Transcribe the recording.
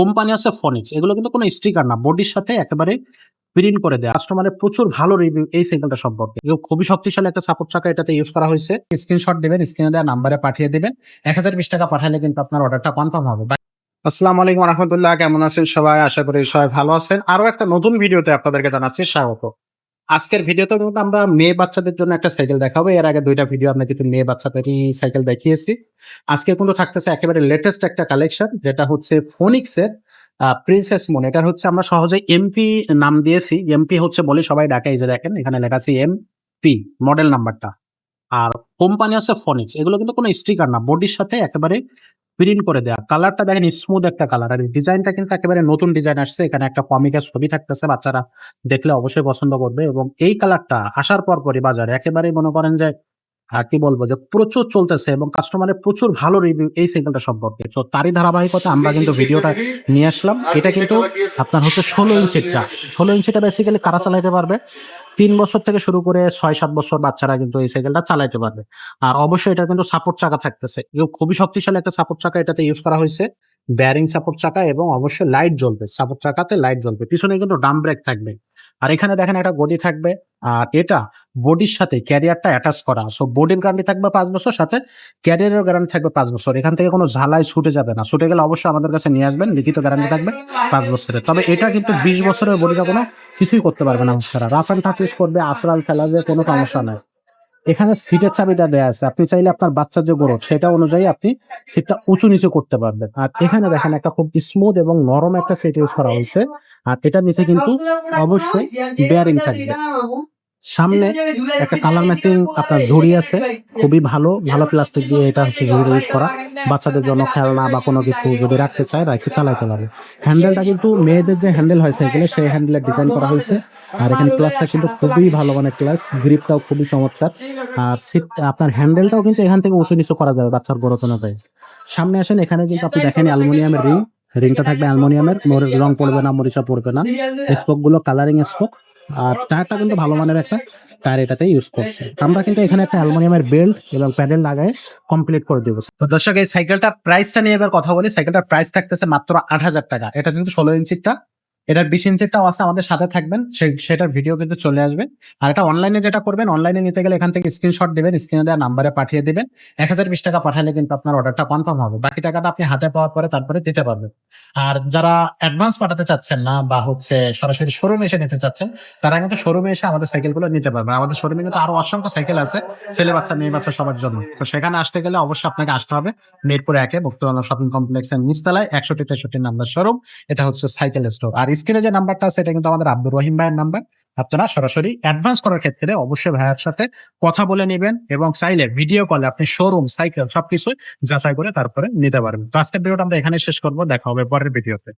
Company হচ্ছে ফনিক্স এগুলো কিন্তু কোনো স্টিকার না বডির সাথে একেবারে প্রিন্ট করে দেয়। কাস্টমারের প্রচুর ভালো রিভিউ এই সাইকেলটা সম্পর্কে। খুবই শক্তিশালী একটা সাপোর্ট চাকা এটাতে ইউজ করা হয়েছে। স্ক্রিনশট দেবেন স্ক্রিনে দেওয়া নাম্বারে পাঠিয়ে দেবেন। এক হাজার বিশ টাকা পাঠালে কিন্তু আপনার অর্ডারটা কনফার্ম হবে। আসসালামু আলাইকুম রহমতুল্লাহ, কেমন আছেন সবাই? আশা করি সবাই ভালো আছেন। আরও একটা নতুন ভিডিওতে আপনাদেরকে জানাচ্ছি স্বাগত। আজকের ভিডিওতে কিন্তু আমরা মেয়ে বাচ্চাদের জন্য একটা সাইকেল দেখাবো। এর আগে দুইটা ভিডিও আমরা কিন্তু মেয়ে বাচ্চাদেরই সাইকেল দেখিয়েছি। আজকে কিন্তু থাকতেছে একেবারে লেটেস্ট একটা কালেকশন যেটা হচ্ছে ফোনিক্সের প্রিন্সেস মন এটা হচ্ছে আমরা সহজে এমপি নাম দিয়েছি। এমপি হচ্ছে বলে সবাই ডাকে, এই যে দেখেন, এখানে লেখা আছে এমপি মডেল নাম্বারটা আর কোম্পানি হচ্ছে ফনিক্স এগুলো কিন্তু কোনো স্টিকার না বডির সাথে একেবারে প্রিন্ট করে দেওয়া কালারটা দেখেন স্মুথ একটা কালার আর ডিজাইনটা কিন্তু একেবারে নতুন ডিজাইন আসছে। এখানে একটা কমিকের ছবি থাকতেছে বাচ্চারা। দেখলে অবশ্যই পছন্দ করবে। এবং এই কালারটা আসার পর পরই বাজারে একেবারেই মনে করেন যে কি বলব যে প্রচুর চলতেছে এবং কাস্টমারের প্রচুর ভালো রিভিউ এই সাইকেলটা সম্পর্কে। তো তারই ধারাবাহিকতা আমরা কিন্তু ভিডিওটা নিয়ে আসলাম। এটা কিন্তু আপনার হচ্ছে ষোলো ইঞ্চিটা ষোলো ইঞ্চিটা বেসিক্যালি কারা চালাইতে পারবে? তিন বছর থেকে শুরু করে ছয় সাত বছর বাচ্চারা কিন্তু এই সাইকেলটা চালাইতে পারবে। আর অবশ্যই এটা কিন্তু সাপোর্ট চাকা থাকতেছে। খুবই শক্তিশালী একটা সাপোর্ট চাকা এটাতে ইউজ করা হয়েছে। ব্যারিং সাপোর্ট চাকা এবং অবশ্যই লাইট জ্বলবে। সাপোর্ট চাকাতে লাইট জ্বলবে। পিছনে কিন্তু ডাম ব্রেক থাকবে। আর এখানে দেখেন একটা গদি থাকবে। আর এটা বডির সাথে ক্যারিয়ারটা অ্যাটাচ করা। সো বডির গ্যারান্টি থাকবে পাঁচ বছর, সাথে ক্যারিয়ারের গ্যারান্টি থাকবে পাঁচ বছর। এখান থেকে কোনো ঝালাই ছুটে যাবে না। ছুটে গেলে অবশ্যই আমাদের কাছে নিয়ে আসবেন। লিখিত গ্যারান্টি থাকবে পাঁচ বছরের। তবে এটা কিন্তু বিশ বছরের বডিটা কোনো কিছুই করতে পারবে না রাফ অ্যান্ড টাফ ইউজ করবে আসরাল ফেলাবে, কোনো সমস্যা নাই। এখানে সিটের চাবিটা দেওয়া আছে। আপনি চাইলে আপনার বাচ্চার যে গ্রোথ সেটা অনুযায়ী আপনি সিটটা উঁচু নিচু করতে পারবেন। আর এখানে দেখেন একটা খুব স্মুথ এবং নরম একটা সিট ইউজ করা হয়েছে। আর এটার নিচে কিন্তু অবশ্যই বেয়ারিং থাকবে। সামনে একটা কালার ম্যাচিং আপনার ঝুড়ি আছে, খুবই ভালো ভালো প্লাস্টিক দিয়ে এটা হচ্ছে ঝুড়ি ইউজ করা। বাচ্চাদের জন্য খেলনা বা কোনো কিছু যদি রাখতে চায়, রাখে, চালাইতে পারে। হ্যান্ডেলটা কিন্তু মেয়েদের যে হ্যান্ডেল হয় সাইকেলে, সেই হ্যান্ডেলের ডিজাইন করা হয়েছে। আর এখানে ক্লাসটা কিন্তু খুবই ভালো মানে ক্লাস গ্রিপটাও খুবই চমৎকার। আর সিট আপনার হ্যান্ডেলটাও কিন্তু এখান থেকে উঁচু নিচু করা যাবে বাচ্চার গ্রোথ অনুযায়ী সামনে আসেন, এখানে কিন্তু আপনি দেখেন অ্যালুমিনিয়ামের রিং রিংটা থাকবে অ্যালুমিনিয়ামের রং পড়বে না, মরিচা পড়বে না। স্পোকগুলো কালারিং স্পোক আর টায়ারটা কিন্তু ভালো মানের একটা টায়ার এটাতে ইউজ করছে। আমরা কিন্তু এখানে একটা অ্যালুমিনিয়ামের বেল্ট এবং প্যাডেল লাগায় কমপ্লিট করে দেবো। তো দর্শক, এই সাইকেলটার প্রাইসটা নিয়ে এবার কথা বলি। সাইকেলটার প্রাইস থাকতেছে মাত্র আট হাজার টাকা। এটা কিন্তু ষোলো ইঞ্চিটা এটার বিশ ইঞ্চিটাও আছে আমাদের সাথে থাকবেন সেটার ভিডিও কিন্তু চলে আসবে। আর এটা অনলাইনে যেটা করবেন অনলাইনে নিতে গেলে এখান থেকে স্ক্রিনশট দেবেন স্ক্রিনে দেওয়া নাম্বারে পাঠিয়ে দিবেন। এক হাজার বিশ টাকা পাঠালে কিন্তু আপনার অর্ডারটা কনফার্ম হবে। বাকি টাকাটা আপনি হাতে পাওয়ার পরে তারপরে দিতে পারবেন। আর যারা অ্যাডভান্স পাঠাতে চাচ্ছেন না বা হচ্ছে সরাসরি শোরুমে এসে নিতে চাচ্ছেন, তারা কিন্তু শোরুমে এসে আমাদের সাইকেলগুলো নিতে পারবেন। আমাদের শোরুমে কিন্তু আরও অসংখ্য সাইকেল আছে, ছেলে বাচ্চা, মেয়ে বাচ্চা সবার জন্য। তো সেখানে আসতে গেলে অবশ্যই আপনাকে আসতে হবে। মিরপুর একে মুক্তবালা শপিং কমপ্লেক্সের নিচতলায়, একষট্টি তেষট্টি নাম্বার শোরুম এটা হচ্ছে সাইকেল স্টোর আর স্ক্রিনে যে নাম্বারটা আছে, এটা কিন্তু আমাদের আব্দুর রহিম ভাইয়ের নাম্বার আপনারা সরাসরি অ্যাডভান্স করার ক্ষেত্রে অবশ্যই ভাইয়ের সাথে কথা বলে নেবেন এবং চাইলে ভিডিও কলে আপনি শোরুম সাইকেল সবকিছু যাচাই করে তারপরে নিতে পারবেন। তো আজকের ভিডিওটা আমরা এখানে শেষ করব, দেখা হবে পরের ভিডিওতে